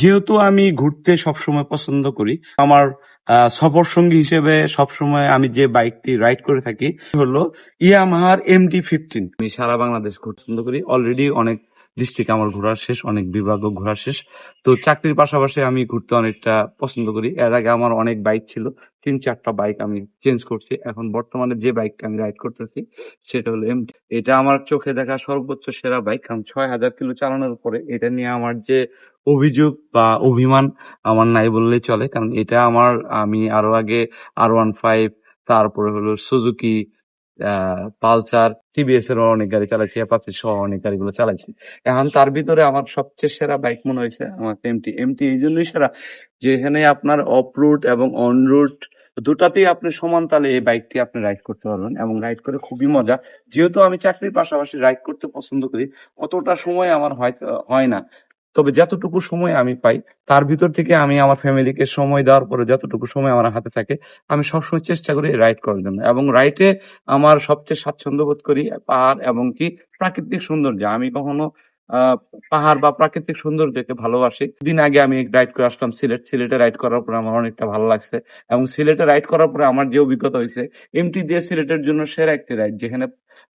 যেহেতু আমি ঘুরতে সবসময় পছন্দ করি, আমার সফর সঙ্গী হিসেবে সবসময় আমি যে বাইকটি রাইড করে থাকি, হলো ইয়ামাহার এমটি ফিফটিন আমি সারা বাংলাদেশ ঘুরতে পছন্দ করি। অলরেডি অনেক ডিস্ট্রিক্ট আমার ঘোরা শেষ, অনেক বিভাগও ঘোরা শেষ। তো চাকরির পাশাপাশি আমি ঘুরতে অনেকটা পছন্দ করি। এর আগে আমার অনেক বাইক ছিল, তিন চারটা বাইক আমি চেঞ্জ করছি। এখন বর্তমানে যে বাইকটা আমি রাইড করতেছি, সেটা হলো এম এটা আমার চোখে দেখা সর্বোচ্চ সেরা বাইক। কারণ ছয় হাজার কিলো চালানোর পরে এটা নিয়ে আমার যে অভিযোগ বা অভিমান আমার নাই বললেই চলে। কারণ এটা আমার, আমি আরও আগে আর ওয়ান ফাইভ তারপরে হলো সুজুকি পালসার টিভিএস এর অনেক গাড়ি চালাইছি অ্যাপাচি সহ অনেক গাড়িগুলো চালাইছি। এখন তার ভিতরে আমার সবচেয়ে সেরা বাইক মনে হয়েছে আমার এমটি এমটি এই জন্যই সেরা, যেখানে আপনার অফ রুট এবং অন রুট দুটাতেই আপনি সমান তালে এই বাইকটি আপনি রাইড করতে পারবেন এবং রাইড করে খুবই মজা। যেহেতু আমি চাকরির পাশাপাশি রাইড করতে পছন্দ করি, অতটা সময় আমার হয় না। তবে যতটুকু সময় আমি পাই, তার ভিতর থেকে আমি আমার ফ্যামিলিকে সময় দেওয়ার পরে যতটুকু সময় আমার হাতে থাকে, আমি সবসময় চেষ্টা করি রাইড করার জন্য। এবং রাইডে আমার সবচেয়ে স্বাচ্ছন্দ্য বোধ করি পাহাড় এবং কি প্রাকৃতিক সৌন্দর্য। আমি কখনো পাহাড় বা প্রাকৃতিক সৌন্দর্যকে ভালোবাসি। দিন আগে আমি রাইড করে আসলাম সিলেট। সিলেটে রাইড করার পরে আমার অনেকটা ভালো লাগছে এবং সিলেটে রাইড করার পরে আমার যে অভিজ্ঞতা হয়েছে, এমটি দিয়ে সিলেটের জন্য সেরা একটি রাইড, যেখানে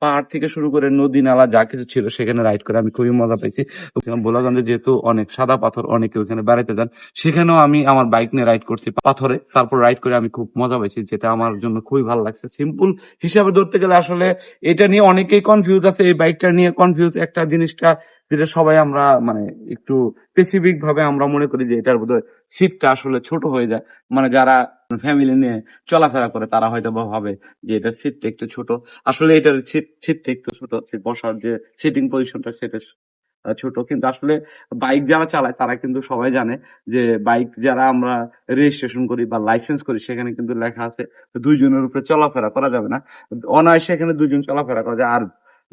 পাহাড় থেকে শুরু করে নদী, নালা, যা কিছু ছিল সেখানে রাইড করে আমি খুবই মজা পেয়েছি। বোলাগঞ্জে যেহেতু অনেক সাদা পাথর, অনেকে ওখানে বেড়াতে যান, সেখানেও আমি আমার বাইক নিয়ে রাইড করছি পাথরে। তারপর রাইড করে আমি খুব মজা পেয়েছি, যেটা আমার জন্য খুবই ভালো লাগছে। সিম্পল হিসাবে ধরতে গেলে আসলে এটা নিয়ে অনেকেই কনফিউজ আছে, এই বাইকটা নিয়ে কনফিউজ একটা জিনিসটা যেটা সবাই আমরা মানে একটু স্পেসিফিক ভাবে আমরা মনে করি যে এটার বোধহয় সিটটা আসলে ছোট হয়ে যায়। মানে যারা ফ্যামিলি নিয়ে চলাফেরা করে, তারা হয়তো ভাবে যে এটার সিটটা একটু ছোট। আসলে এটার সিট সিটটা একটু ছোট বসার যে সিটিং পজিশনটা সেটা ছোট। কিন্তু আসলে বাইক যারা চালায়, তারা কিন্তু সবাই জানে যে বাইক যারা আমরা রেজিস্ট্রেশন করি বা লাইসেন্স করি, সেখানে কিন্তু লেখা আছে দুইজনের উপরে চলাফেরা করা যাবে না। অনায়াসে এখানে দুইজন চলাফেরা করা যায়। আর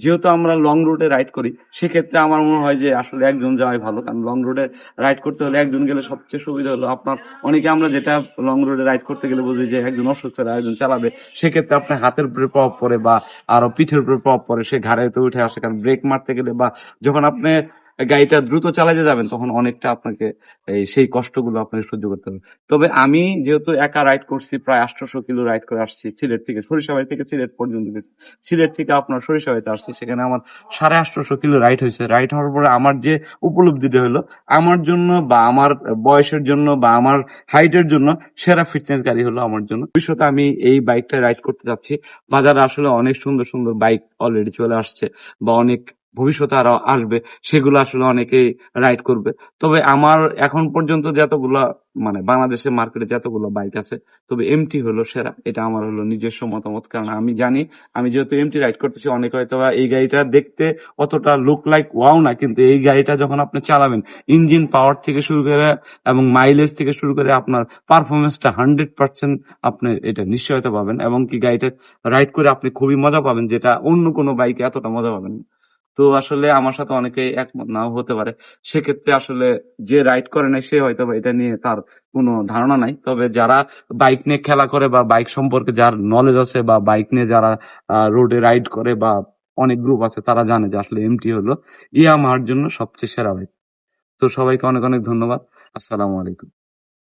যেহেতু আমরা লং রুটে রাইড করি, সেক্ষেত্রে আমার মনে হয় যে আসলে একজন যাওয়াই ভালো। কারণ লং রুটে রাইড করতে হলে একজন গেলে সবচেয়ে সুবিধা হলো আপনার, অনেকে আমরা যেটা লং রুটে রাইড করতে গেলে বুঝি যে একজন অসুস্থ একজন চালাবে, সেক্ষেত্রে আপনার হাতের উপরে প্রভাব পড়ে বা আরও পিঠের উপরে প্রভাব পড়ে, সে ঘাড়েতে উঠে আসে। কারণ ব্রেক মারতে গেলে বা যখন আপনি গাড়িটা দ্রুত চালাতে যাবেন, তখন অনেকটা আপনাকে সেই কষ্টগুলো আপনাকে সহ্য করতে হবে। তবে আমি যেহেতু একা রাইড করছি, প্রায় আটশোশো কিলো রাইড করে আসছি সিলেট থেকে সরিষাবাড়ি থেকে সিলেট পর্যন্ত সিলেট থেকে আপনার সরিষাবাড়িতে আসছি, সেখানে আমার সাড়ে আটশোশো কিলো রাইড হয়েছে। রাইড হওয়ার পরে আমার যে উপলব্ধিটা হলো, আমার জন্য বা আমার বয়সের জন্য বা আমার হাইটের জন্য সেরা ফিটনেস গাড়ি হলো আমার জন্য। ভবিষ্যতে আমি এই বাইকটা রাইড করতে যাচ্ছি। বাজারে আসলে অনেক সুন্দর সুন্দর বাইক অলরেডি চলে আসছে বা অনেক ভবিষ্যতে আরও আসবে, সেগুলো আসলে অনেকেই রাইড করবে তবে আমার এখন পর্যন্ত যতগুলা মানে বাংলাদেশের মার্কেটে যতগুলো বাইক আছে, তবে এমটি হলো সেরা এটা আমার হলো নিজস্ব মতামত, কারণ আমি জানি, আমি যেহেতু এমটি রাইড করতেছি, অনেক হয়তো এই গাড়িটা দেখতে অতটা লুক লাইক ওয়াও না, কিন্তু এই গাড়িটা যখন আপনি চালাবেন ইঞ্জিন পাওয়ার থেকে শুরু করে এবং মাইলেজ থেকে শুরু করে আপনার পারফরমেন্সটা হান্ড্রেড পার্সেন্ট আপনি এটা নিশ্চয়তা পাবেন এবং কি গাড়িটা রাইড করে আপনি খুবই মজা পাবেন, যেটা অন্য কোনো বাইকে এতটা মজা পাবেন না। তো আসলে আমার সাথে অনেকেই একমত নাও হতে পারে। সেক্ষেত্রে আসলে যে রাইড করে নাই, সে হয়তোবা এটা নিয়ে তার কোনো ধারণা নাই। তবে যারা বাইক নিয়ে খেলা করে বা বাইক সম্পর্কে যার নলেজ আছে বা বাইক নিয়ে যারা রোডে রাইড করে বা অনেক গ্রুপ আছে, তারা জানে যে আসলে এমটি হলো ইয়ামাহার জন্য সবচেয়ে সেরা বাইক তো সবাইকে অনেক অনেক ধন্যবাদ। আসসালামু আলাইকুম।